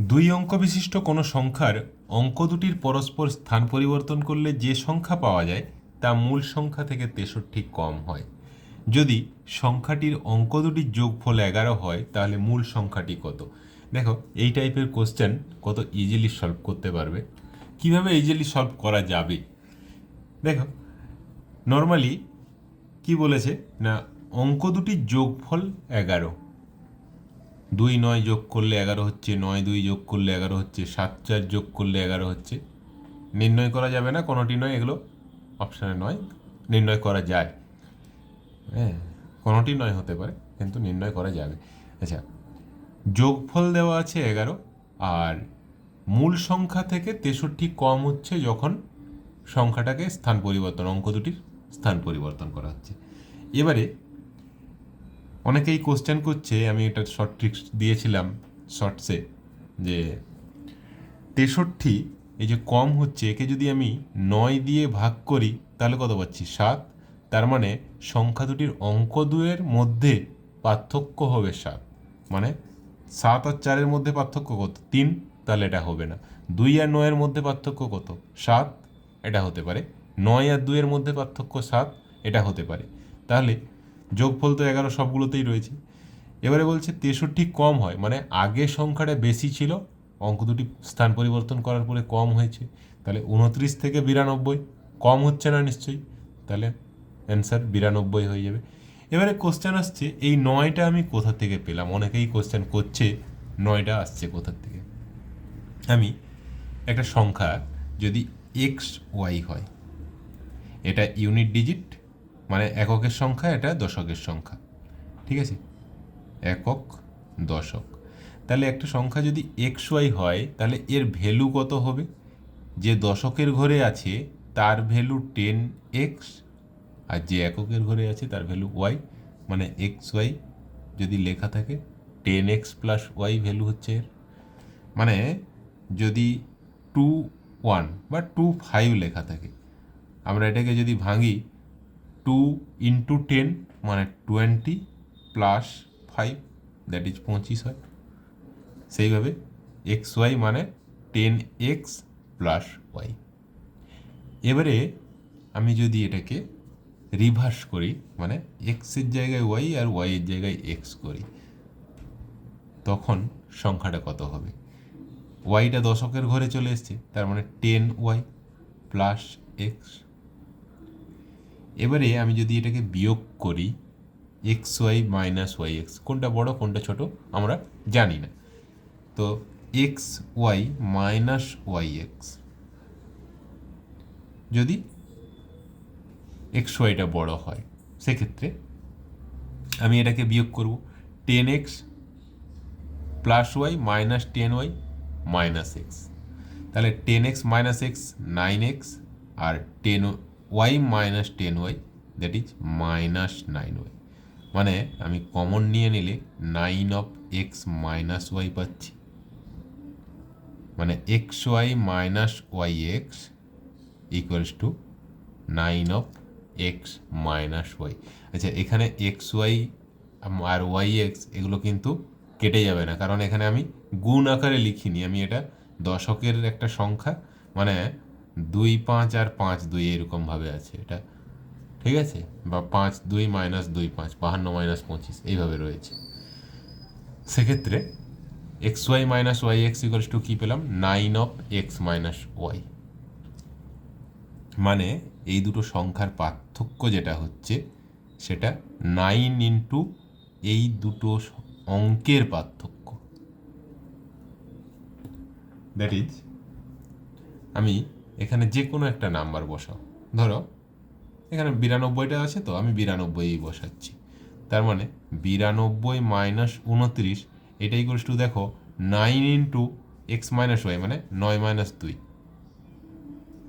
দুই অঙ্ক বিশিষ্ট কোনো সংখ্যার অঙ্ক দুটির পরস্পর স্থান পরিবর্তন করলে যে সংখ্যা পাওয়া যায়, তা মূল সংখ্যা থেকে তেষট্টি কম হয়। যদি সংখ্যাটির অঙ্ক দুটির যোগফল এগারো হয়, তাহলে মূল সংখ্যাটি কত? দেখো, এই টাইপের কোশ্চেন কত ইজিলি সলভ করতে পারবে। কীভাবে ইজিলি সলভ করা যাবে? দেখো নর্মালি কি বলেছে? না, অঙ্ক দুটির যোগফল এগারো। দুই নয় যোগ করলে এগারো হচ্ছে নয়, দুই যোগ করলে এগারো হচ্ছে সাত, চার যোগ করলে এগারো হচ্ছে। নির্ণয় করা যাবে না, কোনোটি নয়, এগুলো অপশানে নয়, নির্ণয় করা যায়। হ্যাঁ কোনোটি নয় হতে পারে, কিন্তু নির্ণয় করা যাবে। আচ্ছা যোগফল দেওয়া আছে এগারো, আর মূল সংখ্যা থেকে তেষট্টি কম হচ্ছে যখন সংখ্যাটাকে স্থান পরিবর্তন, অঙ্ক দুটির স্থান পরিবর্তন করা হচ্ছে। এবারে অনেকেই কোশ্চেন করছে, আমি এটা শর্ট ট্রিক্স দিয়েছিলাম শর্টসে যে তেষট্টি এই যে কম হচ্ছে, একে যদি আমি নয় দিয়ে ভাগ করি, তাহলে কত পাচ্ছি? সাত। তার মানে সংখ্যা দুটির অঙ্ক দুয়ের মধ্যে পার্থক্য হবে সাত। মানে সাত আর চারের মধ্যে পার্থক্য কত? তিন। তাহলে এটা হবে না। দুই আর নয়ের মধ্যে পার্থক্য কত? সাত। এটা হতে পারে। নয় আর দুইয়ের মধ্যে পার্থক্য সাত। এটা হতে পারে। তাহলে যোগফল তো এগারো সবগুলোতেই রয়েছে। এবারে বলছে তেষট্টি কম হয় মানে আগে সংখ্যাটা বেশি ছিল, অঙ্ক দুটি স্থান পরিবর্তন করার পরে কম হয়েছে। তাহলে উনত্রিশ থেকে বিরানব্বই, কম হচ্ছে না নিশ্চয়ই? তাহলে অ্যান্সার বিরানব্বই হয়ে যাবে। এবারে কোশ্চেন আসছে, এই নয়টা আমি কোথা থেকে পেলাম? অনেকেই কোশ্চেন করছে, নয়টা আসছে কোথা থেকে? আমি একটা সংখ্যা, যদি এক্স ওয়াই হয়, এটা ইউনিট ডিজিট মানে এককের সংখ্যা এটা দশকের সংখ্যা, ঠিক আছে? একক, দশক। তাহলে একটা সংখ্যা যদি এক্স ওয়াই হয়, তাহলে এর ভ্যালু কত হবে? যে দশকের ঘরে আছে, তার ভ্যালু টেন এক্স, আর যে এককের ঘরে আছে, তার ভ্যালু ওয়াই। মানে এক্স ওয়াই যদি লেখা থাকে, ten X plus Y value হচ্ছে এর। মানে যদি টু ওয়ান বা টু ফাইভ লেখা থাকে, আমরা এটাকে যদি ভাঙি টু ইন্টু টেন মানে twenty plus five that is পঁচিশ হয়। সেইভাবে এক্স ওয়াই মানে টেন এক্স প্লাস ওয়াই এবারে আমি যদি এটাকে রিভার্স করি মানে এক্সের জায়গায় ওয়াই আর ওয়াইয়ের জায়গায় এক্স করি, তখন সংখ্যাটা কত হবে? ওয়াইটা দশকের ঘরে চলে এসছে, তার মানে টেন ওয়াই প্লাস এক্স এবারে আমি যদি এটাকে বিয়োগ করি X Y minus Y X কোনটা বড়, কোনটা ছোট, আমরা জানি না। তো X Y minus Y X যদি এক্স ওয়াইটা বড় হয়, সেক্ষেত্রে আমি এটাকে বিয়োগ করব। Ten X plus Y minus ten Y minus X তাহলে ten X minus X nine X R ten Y minus ten Y that is minus nine Y মানে আমি কমন নিয়ে নিলে nine of X minus Y পাচ্ছি। মানে X Y minus Y X equals to nine of X minus Y আচ্ছা এখানে X Y আর Y X এগুলো কিন্তু কেটে যাবে না, কারণ এখানে আমি গুণ আকারে লিখিনি, আমি এটা দশকের একটা সংখ্যা। মানে দুই পাঁচ আর পাঁচ দুই এরকমভাবে আছে এটা। ঠিক আছে? বা পাঁচ দুই মাইনাস দুই পাঁচ, বাহান্ন মাইনাস পঁচিশ, এইভাবে রয়েছে। সেক্ষেত্রে X Y minus Y X equals to কী পেলাম? Nine of X minus Y মানে এই দুটো সংখ্যার পার্থক্য যেটা হচ্ছে, সেটা নাইন ইন্টু এই দুটো অঙ্কের পার্থক্য। দ্যাট ইজ আমি এখানে যে কোনো একটা নাম্বার বসাও। ধরো, এখানে বিরানব্বইটা আছে তো, আমি বিরানব্বই বসাচ্ছি। তার মানে বিরানব্বই মাইনাস উনত্রিশ এটাই ইকুয়ালস টু দেখো nine into X minus Y মানে নয় মাইনাস দুই।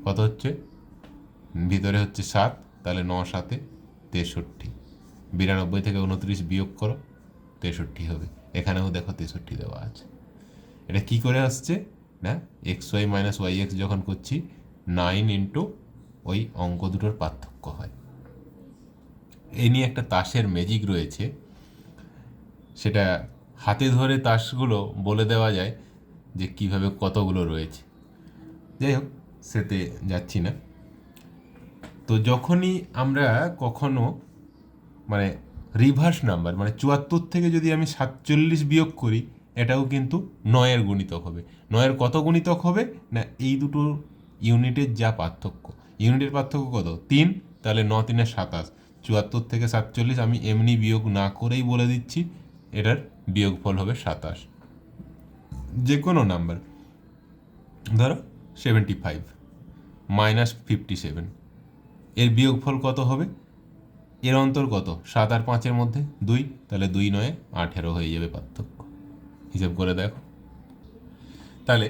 কত হচ্ছে? ভিতরে হচ্ছে সাত, তাহলে ন সাতে তেষট্টি। বিরানব্বই থেকে উনত্রিশ বিয়োগ করো, তেষট্টি হবে। এখানেও দেখো তেষট্টি দেওয়া আছে। এটা কি করে আসছে? না X Y minus Y X যখন করছি নাইন ইন্টু ওই অঙ্ক দুটোর পার্থক্য হয়। এই নিয়ে একটা তাসের ম্যাজিক রয়েছে। সেটা হাতে ধরে তাসগুলো বলে দেওয়া যায় যে কীভাবে কতগুলো রয়েছে। যাই হোক, সেতে যাচ্ছি না। তো যখনই আমরা কখনো মানে রিভার্স নাম্বার মানে চুয়াত্তর থেকে যদি আমি সাতচল্লিশ বিয়োগ করি এটাও কিন্তু নয়ের গুণিতক হবে। নয়ের কত গুণিতক হবে? না, এই দুটো ইউনিটের যা পার্থক্য। ইউনিটের পার্থক্য কত? তিন, তাহলে ন তিনে সাতাশ। চুয়াত্তর থেকে সাতচল্লিশ আমি এমনি বিয়োগ না করেই বলে দিচ্ছি, এটার বিয়োগফল হবে সাতাশ। যে কোনো নাম্বার। ধরো, seventy five minus fifty seven. এর বিয়োগফল কত হবে? এর অন্তর কত? সাত আর পাঁচের মধ্যে দুই, তাহলে দুই নয়ে আঠেরো হয়ে যাবে পার্থক্য। হিসেব করে দেখো। তাহলে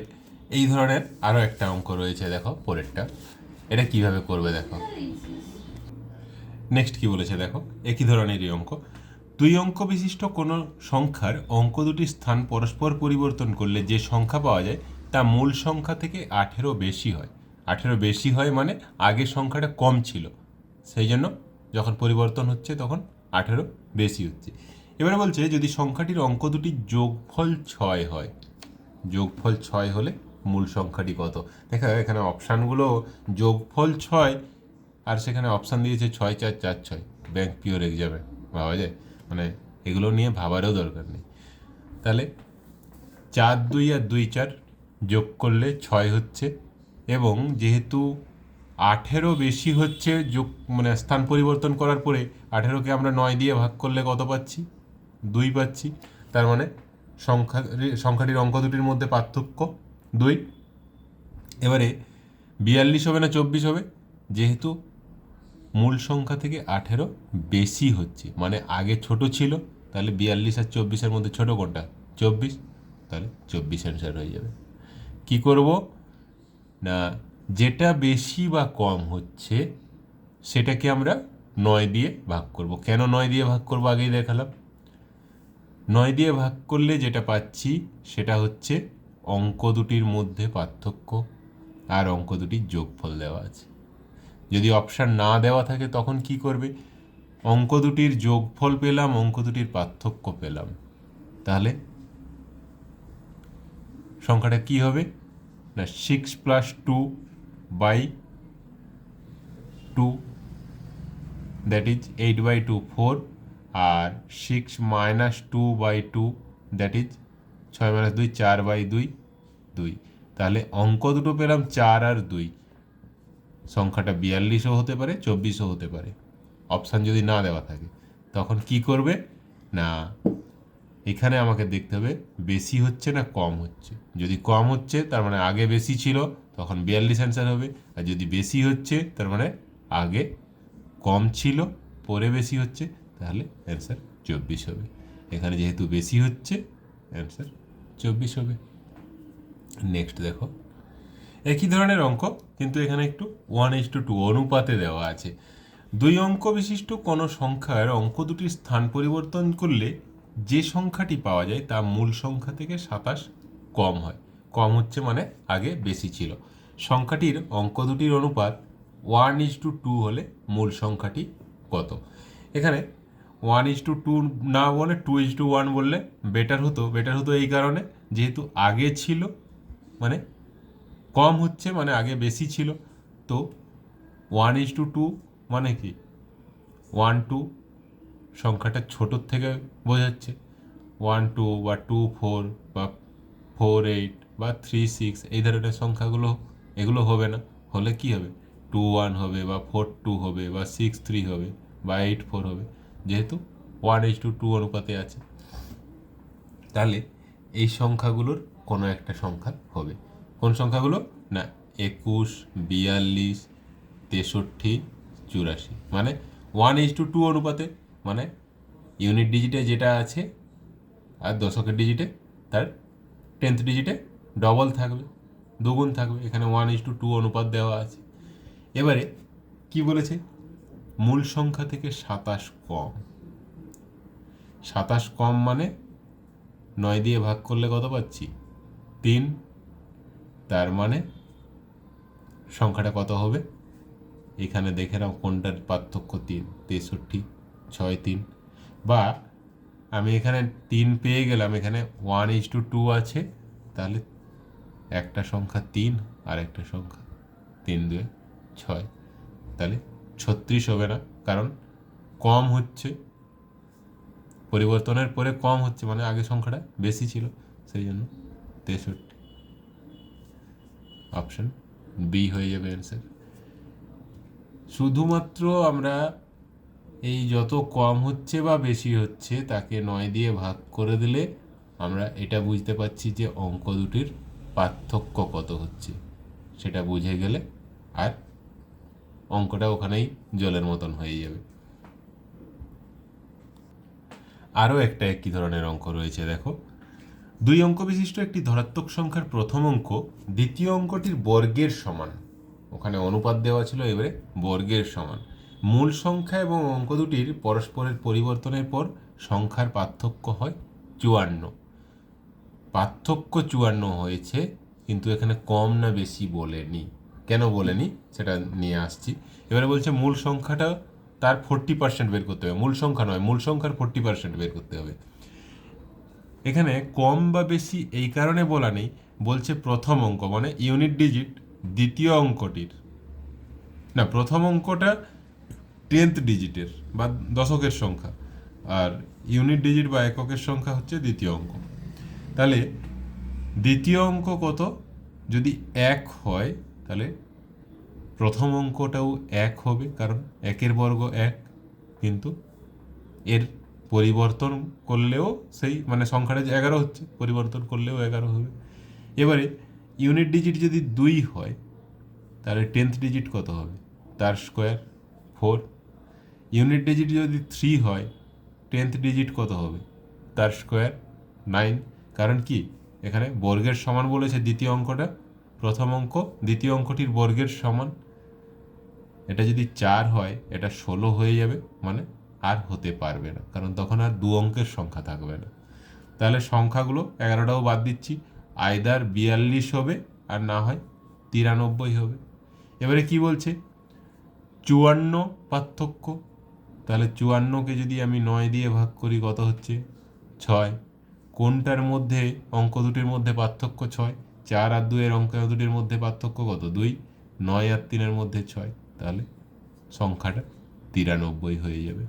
এই ধরনের আরও একটা অঙ্ক রয়েছে দেখো পরেরটা। এটা কীভাবে করবে দেখো? নেক্সট কি বলেছে দেখো? একই ধরনেরই অঙ্ক। দুই অঙ্ক বিশিষ্ট কোনো সংখ্যার অঙ্ক দুটির স্থান পরস্পর পরিবর্তন করলে যে সংখ্যা পাওয়া যায়, তা মূল সংখ্যা থেকে আঠেরো বেশি হয়। আঠেরো বেশি হয় মানে আগের সংখ্যাটা কম ছিল। সেই জন্য যখন পরিবর্তন হচ্ছে তখন আঠেরো বেশি হচ্ছে। এবারে বলছে, যদি সংখ্যাটির অঙ্ক দুটির যোগফল ছয় হয়, যোগফল ছয় হলে মূল সংখ্যাটি কত? দেখা, এখানে অপশানগুলো যোগফল ছয়, আর সেখানে অপশান দিয়েছে ছয় চার চার ছয়। ব্যাংক পিওর এক্সামে ভাবা যায়? মানে এগুলো নিয়ে ভাবারও দরকার নেই। তাহলে চার দুই আর দুই চার যোগ করলে ছয় হচ্ছে, এবং যেহেতু আঠেরো বেশি হচ্ছে যোগ মানে স্থান পরিবর্তন করার পরে আঠেরোকে আমরা নয় দিয়ে ভাগ করলে কত পাচ্ছি? দুই পাচ্ছি। তার মানে সংখ্যা সংখ্যাটির অঙ্ক দুটির মধ্যে পার্থক্য দুই। এবারে বিয়াল্লিশ হবে না চব্বিশ হবে? যেহেতু মূল সংখ্যা থেকে আঠেরো বেশি হচ্ছে মানে আগে ছোট ছিল, তাহলে বিয়াল্লিশ আর চব্বিশের মধ্যে ছোট কোনটা? চব্বিশ। তাহলে চব্বিশ অ্যান্সার হয়ে যাবে। কি করব? না, যেটা বেশি বা কম হচ্ছে, সেটাকে আমরা নয় দিয়ে ভাগ করব। কেন নয় দিয়ে ভাগ করব? আগেই দেখালাম। নয় দিয়ে ভাগ করলে যেটা পাচ্ছি, সেটা হচ্ছে অঙ্ক দুটির মধ্যে পার্থক্য আর অঙ্ক দুটির যোগফল দেওয়া আছে। যদি অপশান না দেওয়া থাকে, তখন কি করবে? অঙ্ক দুটির যোগফল পেলাম, অঙ্ক দুটির পার্থক্য পেলাম। তাহলে সংখ্যাটা কি হবে? না six plus two by two that is eight by two four R six minus two by two that is ছয় মাইনাস দুই, চার বাই দুই দুই। তাহলে অঙ্ক দুটো পেলাম চার আর দুই। সংখ্যাটা বিয়াল্লিশও হতে পারে, চব্বিশও হতে পারে। অপশান যদি না দেওয়া থাকে, তখন কি করবে? না, এখানে আমাকে দেখতে হবে বেশি হচ্ছে না কম হচ্ছে। যদি কম হচ্ছে, তার মানে আগে বেশি ছিল, তখন বিয়াল্লিশ অ্যান্সার হবে। আর যদি বেশি হচ্ছে, তার মানে আগে কম ছিল, পরে বেশি হচ্ছে তাহলে অ্যান্সার চব্বিশ হবে। এখানে যেহেতু বেশি হচ্ছে অ্যান্সার চব্বিশ হবে। নেক্সট দেখো। একই ধরনের অঙ্ক, কিন্তু এখানে একটু ওয়ান ইস টু টু অনুপাতে দেওয়া আছে। দুই অঙ্ক বিশিষ্ট কোনো সংখ্যার অঙ্ক দুটির স্থান পরিবর্তন করলে যে সংখ্যাটি পাওয়া যায় তা মূল সংখ্যা থেকে সাতাশ কম হয়। কম হচ্ছে মানে আগে বেশি ছিল। সংখ্যাটির অঙ্ক দুটির অনুপাত ওয়ান ইস টু টু হলে মূল সংখ্যাটি কত? এখানে ওয়ান ইস টু টু না বলে টু ইস টু ওয়ান বললে বেটার হতো বেটার হতো এই কারণে। যেহেতু আগে ছিল মানে কম হচ্ছে মানে আগে বেশি ছিল, তো ওয়ান ইস টু টু মানে কি? ওয়ান টু সংখ্যাটা ছোটোর থেকে বোঝাচ্ছে। ওয়ান টু বা টু ফোর বা ফোর এইট বা থ্রি সিক্স এই ধরনের সংখ্যাগুলো, এগুলো হবে না। হলে কি হবে? টু ওয়ান হবে বা ফোর টু হবে বা সিক্স থ্রি হবে বা এইট ফোর হবে। যেহেতু ওয়ান এইচ টু টু অনুপাতে আছে, তাহলে এই সংখ্যাগুলোর কোনো একটা সংখ্যা হবে। কোন সংখ্যাগুলো? না, একুশ, বিয়াল্লিশ, তেষট্টি, চুরাশি। মানে ওয়ান এইচ টু টু অনুপাতে মানে ইউনিট ডিজিটে যেটা আছে, আর দশকের ডিজিটে তার টেন্থ ডিজিটে ডবল থাকবে, দুগুণ থাকবে। এখানে ওয়ান ইস টু টু অনুপাত দেওয়া আছে। এবারে কি বলেছে? মূল সংখ্যা থেকে সাতাশ কম। সাতাশ কম মানে নয় দিয়ে ভাগ করলে কত পাচ্ছি? তিন। তার মানে সংখ্যাটা কত হবে? এখানে দেখে নাও কোনটার পার্থক্য তিন। তেষট্টি, ছয়, তিন। বা আমি এখানে তিন পেয়ে গেলাম, এখানে ওয়ান ইস টু টু আছে, তাহলে একটা সংখ্যা তিন আর একটা সংখ্যা তিন দুয়ে ছয়। তাহলে ছত্রিশ হবে না। কারণ কম হচ্ছে, পরিবর্তনের পরে কম হচ্ছে মানে আগে সংখ্যাটা বেশি ছিল, সেই জন্য তেষট্টি। অপশন বি হয়ে যাবে অ্যান্সার শুধুমাত্র আমরা এই যত কম হচ্ছে বা বেশি হচ্ছে, তাকে নয় দিয়ে ভাগ করে দিলে আমরা এটা বুঝতে পারছি যে অঙ্ক দুটির পার্থক্য কত হচ্ছে। সেটা বুঝে গেলে আর অঙ্কটা ওখানেই জলের মতন হয়ে যাবে। আরও একটা একই ধরনের অঙ্ক রয়েছে দেখো। দুই অঙ্ক বিশিষ্ট একটি ধনাত্মক সংখ্যার প্রথম অঙ্ক দ্বিতীয় অঙ্কটির বর্গের সমান। ওখানে অনুপাত দেওয়া ছিল এবারে বর্গের সমান। মূল সংখ্যা এবং অঙ্ক দুটির পরস্পরের পরিবর্তনের পর সংখ্যার পার্থক্য হয় চুয়ান্ন। পার্থক্য চুয়ান্ন হয়েছে, কিন্তু এখানে কম না বেশি বলেনি। কেন বলেনি? সেটা নিয়ে আসছি। এবারে বলছে, মূল সংখ্যাটা তার ফোরটি পার্সেন্ট বের করতে হবে। মূল সংখ্যা নয়, মূল সংখ্যার ফোরটি পার্সেন্ট বের করতে হবে। এখানে কম বা বেশি এই কারণে বলা নেই, বলছে প্রথম অঙ্ক মানে ইউনিট ডিজিট দ্বিতীয় অঙ্কটির। না, প্রথম অঙ্কটা টেন্থ ডিজিটের বা দশকের সংখ্যা, আর ইউনিট ডিজিট বা এককের সংখ্যা হচ্ছে দ্বিতীয় অঙ্ক। তাহলে দ্বিতীয় অঙ্ক কত? যদি এক হয় তাহলে প্রথম অঙ্কটাও এক হবে, কারণ একের বর্গ এক, কিন্তু এর পরিবর্তন করলেও সেই মানে সংখ্যাটা যে এগারো হচ্ছে, পরিবর্তন করলেও এগারো হবে। এবারে ইউনিট ডিজিট যদি দুই হয়, তাহলে টেন্থ ডিজিট কত হবে? তার স্কোয়ার ফোর ইউনিট ডিজিট যদি থ্রি হয় টেন্থ ডিজিট কত হবে? তার স্কোয়ার নাইন কারণ কি? এখানে বর্গের সমান বলেছে দ্বিতীয় অঙ্কটা। প্রথম অঙ্ক, দ্বিতীয় অঙ্কটির বর্গের সমান। এটা যদি চার হয়, এটা ষোলো হয়ে যাবে মানে আর হতে পারবে না, কারণ তখন আর দু অঙ্কের সংখ্যা থাকবে না। তাহলে সংখ্যাগুলো এগারোটাও বাদ দিচ্ছি, আয়দার বিয়াল্লিশ হবে, আর না হয় তিরানব্বই হবে। এবারে কি বলছে? চুয়ান্ন পার্থক্য, তাহলে চুয়ান্নকে যদি আমি নয় দিয়ে ভাগ করি, কত হচ্ছে? ছয়। কোনটার মধ্যে, অঙ্ক দুটির মধ্যে পার্থক্য ছয়? চার আর দুয়ের অঙ্ক দুটির মধ্যে পার্থক্য কত? দুই, নয় আর তিনের মধ্যে ছয়। তাহলে সংখ্যাটা তিরানব্বই হয়ে যাবে।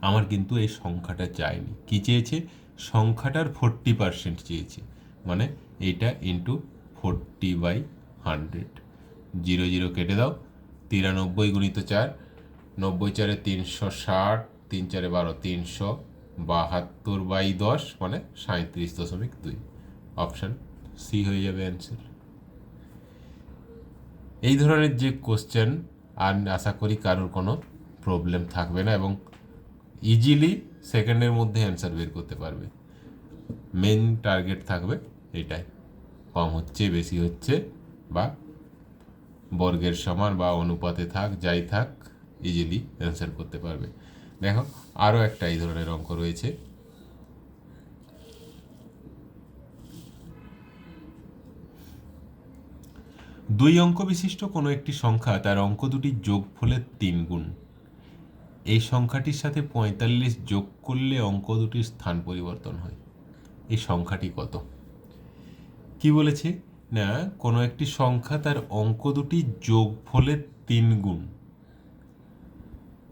আমার কিন্তু এই সংখ্যাটা চাইনি। কি চেয়েছে? সংখ্যাটার ফোরটি পার্সেন্ট চেয়েছে। মানে এটা into forty by hundred zero zero কেটে দাও। তিরানব্বই গুণিত চার। নব্বই চারে তিনশো ষাট, তিন চারে বারো তিনশো। বাহাত্তর বাই দশ মানে সাঁত্রিশ দশমিক দুই। অপশান সি হয়ে যাবে অ্যান্সার এই ধরনের যে কোশ্চেন আর আশা করি কারোর কোনো প্রবলেম থাকবে না এবং ইজিলি সেকেন্ডের মধ্যে অ্যান্সার বের করতে পারবে। মেন টার্গেট থাকবে এটাই কম হচ্ছে, বেশি হচ্ছে বা বর্গের সমান বা অনুপাতে থাক, যাই থাক ইজিলি অ্যান্সার করতে পারবে। দেখো আরও একটা এই ধরনের অঙ্ক রয়েছে। দুই অঙ্ক বিশিষ্ট কোনো একটি সংখ্যা তার অঙ্ক দুটির যোগফলের তিন গুণ। এই সংখ্যাটির সাথে পঁয়তাল্লিশ যোগ করলে অঙ্ক দুটির স্থান পরিবর্তন হয়। এই সংখ্যাটি কত? কি বলেছে? না, কোনো একটি সংখ্যা তার অঙ্ক দুটি যোগফলের তিন গুণ।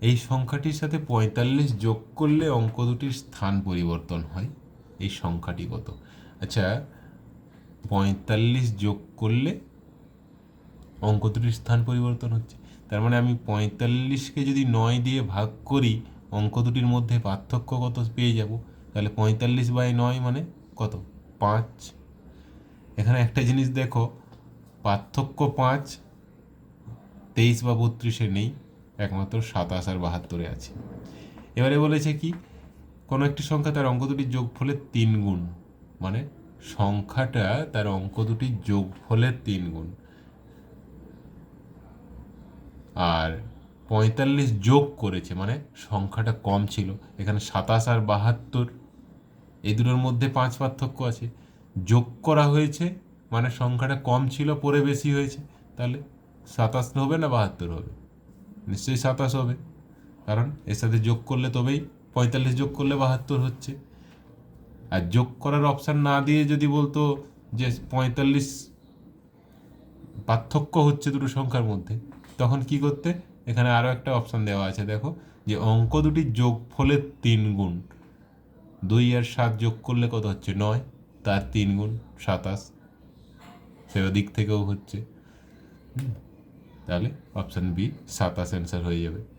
এই সংখ্যাটির সাথে পঁয়তাল্লিশ যোগ করলে অঙ্ক দুটির স্থান পরিবর্তন হয়। এই সংখ্যাটি কত? আচ্ছা পঁয়তাল্লিশ যোগ করলে অঙ্ক দুটির স্থান পরিবর্তন হচ্ছে। তার মানে আমি পঁয়তাল্লিশকে যদি নয় দিয়ে ভাগ করি অঙ্ক দুটির মধ্যে পার্থক্য কত পেয়ে যাব? তাহলে পঁয়তাল্লিশ বাই নয় মানে কত? পাঁচ। এখানে একটা জিনিস দেখো, পার্থক্য পাঁচ, তেইশ বা বত্রিশে নেই, একমাত্র সাতাশ আর বাহাত্তরে আছে। এবারে বলেছে কি, কোনো একটি সংখ্যা তার অঙ্ক দুটির যোগফলের তিন গুণ মানে সংখ্যাটা তার অঙ্ক দুটির যোগফলের তিন গুণ। আর পঁয়তাল্লিশ যোগ করেছে মানে সংখ্যাটা কম ছিল। এখানে সাতাশ আর বাহাত্তর, এই দুটোর মধ্যে পাঁচ পার্থক্য আছে। যোগ করা হয়েছে মানে সংখ্যাটা কম ছিল, পরে বেশি হয়েছে। তাহলে সাতাশ হবে না বাহাত্তর হবে? নিশ্চয়ই সাতাশ হবে। কারণ এর সাথে যোগ করলে তবেই পঁয়তাল্লিশ যোগ করলে বাহাত্তর হচ্ছে। আর যোগ করার অপশান না দিয়ে যদি বলতো যে পঁয়তাল্লিশ পার্থক্য হচ্ছে দুটো সংখ্যার মধ্যে তখন কি করতে? এখানে আরও একটা অপশান দেওয়া আছে, দেখো, যে অঙ্ক দুটির যোগফলের তিন গুণ। দুই আর সাত যোগ করলে কত হচ্ছে? নয়। তার তিন গুণ, সাতাশ। সে দিক থেকেও হচ্ছে। তাহলে অপশান বি সাতাশ অ্যান্সার হয়ে যাবে।